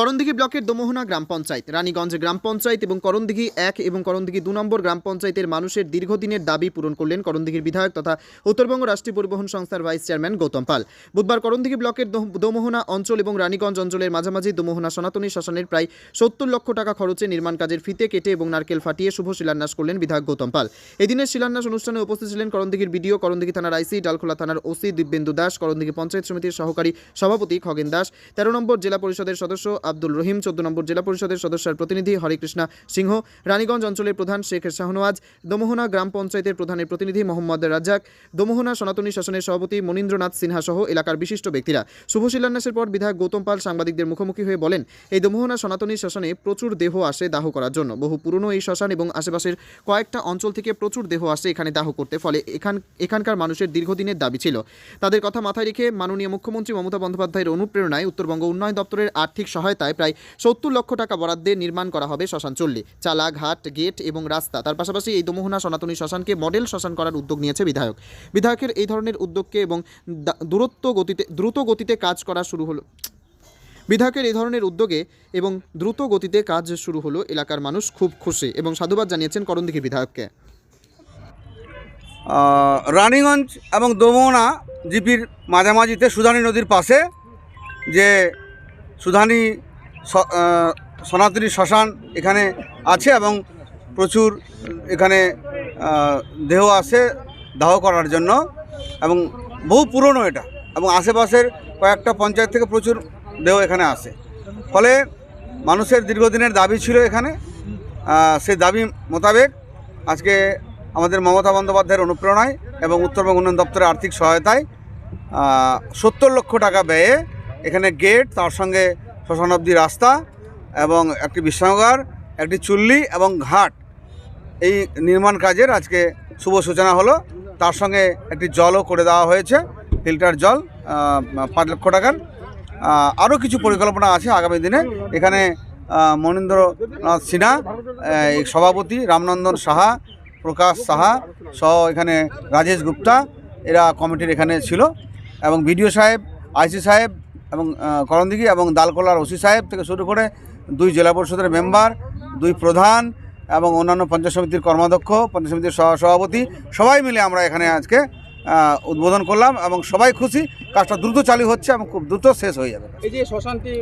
করণদিঘি ব্লকের দোমোহনা গ্রাম পঞ্চায়েত। রানীগঞ্জ গ্রাম পঞ্চায়েত এবং করণদিঘি এক এবং করণদিঘি দু নম্বর গ্রাম পঞ্চায়েতের মানুষের দীর্ঘদিনের দাবি পূরণ করলেন করণদিঘির বিধায়ক তথা উত্তরবঙ্গ রাষ্ট্রীয় পরিবহন সংস্থার ভাইস চেয়ারম্যান গৌতম পাল। বুধবার করণদিঘি ব্লকের দোমোহনা অঞ্চল এবং রানীগঞ্জ অঞ্চলের মাঝামাঝি দোমোহনা সনাতনী শ্মশানের প্রায় সত্তর লক্ষ টাকা খরচে নির্মাণ কাজের ফিতে কেটে এবং নারকেল ফাটিয়ে শুভ শিলান্যাস করলেন বিধায়ক গৌতম পাল। এদিনের শিলান্যাস অনুষ্ঠানে উপস্থিত ছিলেন করণদিঘির বিডিও, করণদিঘি থানার আইসি, ডালখোলা থানার ওসি দিব্যেন্দু দাস, করণদিঘি পঞ্চায়েত সমিতির সহকারী সভাপতি খগেন দাস, তেরো নম্বর জেলা পরিষদের সদস্য আব্দুল রহিম, চোদ্দ নম্বর জেলা পরিষদের সদস্যের প্রতিনিধি হরিকৃষ্ণা সিংহ, রানীগঞ্জ অঞ্চলের প্রধান শেখ শাহনওয়াজ, দমোহনা গ্রাম পঞ্চায়েতের প্রধানের প্রতিনিধি মোহাম্মদ রাজ্জাক, দমোহনা সনাতনী শাসনের সভাপতি মনীন্দ্রনাথ সিনহা সহ এলাকার বিশিষ্ট ব্যক্তিরা। শুভ শিলান্যাসের পর বিধায়ক গৌতম পাল সাংবাদিকদের মুখোমুখি হয়ে বলেন, এই দমোহনা সনাতনী শাসনে প্রচুর দেহ আসে দাহ করার জন্য। বহু পুরনো এই শ্মশান এবং আশেপাশের কয়েকটা অঞ্চল থেকে প্রচুর দেহ আসে এখানে দাহ করতে। ফলে এখান, এখানকার মানুষের দীর্ঘদিনের দাবি ছিল। তাদের কথা মাথায় রেখে মাননীয় মুখ্যমন্ত্রী মমতা বন্দ্যোপাধ্যায়ের অনুপ্রেরণায় উত্তরবঙ্গ উন্নয়ন দপ্তরের আর্থিক সহায়তায় প্রায় সত্তর লক্ষ টাকা বরাদ্দে নির্মাণ করা হবে শ্মশান চল্লি। চালা ঘাট গেট এবং রাস্তা। তার পাশাপাশি এই দমোহনা সনাতনী শ্মশানকে মডেল শ্মশান করার উদ্যোগ নিয়েছে বিধায়ক। বিধায়কের এই ধরনের উদ্যোগকে এবং দূরত্ব গতিতে দ্রুত গতিতে কাজ করা শুরু হলো বিধায়কের এই ধরনের উদ্যোগে এবং দ্রুত গতিতে কাজ শুরু হলো এলাকার মানুষ খুব খুশি এবং সাধুবাদ জানিয়েছেন করণদিঘি বিধায়ককে। রানীগঞ্জ এবং দমোহনা জিপির মাঝামাঝিতে সুধানী নদীর পাশে যে সুধানী সনাতনী শ্মশান এখানে আছে এবং প্রচুর এখানে দেহ আসে দাহ করার জন্য এবং বহু পুরনো এটা এবং আশেপাশের কয়েকটা পঞ্চায়েত থেকে প্রচুর দেহ এখানে আসে। ফলে মানুষের দীর্ঘদিনের দাবি ছিল এখানে সেই দাবি মোতাবেক আজকে আমাদের মমতা বন্দ্যোপাধ্যায়ের অনুপ্রেরণায় এবং উত্তরবঙ্গ উন্নয়ন দপ্তরের আর্থিক সহায়তায় সত্তর লক্ষ টাকা ব্যয়ে এখানে গেট, তার সঙ্গে শ্মশানাব্দী রাস্তা এবং একটি বিশ্রামাগার একটি চুল্লি এবং ঘাট এই নির্মাণ কাজের আজকে শুভ সূচনা হলো। তার সঙ্গে একটি জলও করে দেওয়া হয়েছে, ফিল্টার জল পাঁচ লক্ষ টাকার। আরও কিছু পরিকল্পনা আছে আগামী দিনে। এখানে মনীন্দ্রনাথ সিনহা সভাপতি রামনন্দন সাহা, প্রকাশ সাহা সহ এখানে রাজেশ গুপ্তা, এরা কমিটির এখানে ছিল। এবং বিডিও সাহেব, আইসি সাহেব এবং করণদিঘি এবং দালকোলার ওসি সাহেব থেকে শুরু করে দুই জেলা পরিষদের মেম্বার, দুই প্রধান এবং অন্যান্য পঞ্চায়েত সমিতির কর্মাধ্যক্ষ, পঞ্চায়েত সমিতির সভাপতি, সবাই মিলে আমরা এখানে আজকে উদ্বোধন করলাম এবং সবাই খুশি। কাজটা দ্রুত চালু হচ্ছে এবং খুব দ্রুত শেষ হয়ে যাবে। এই যে শ্মশানটি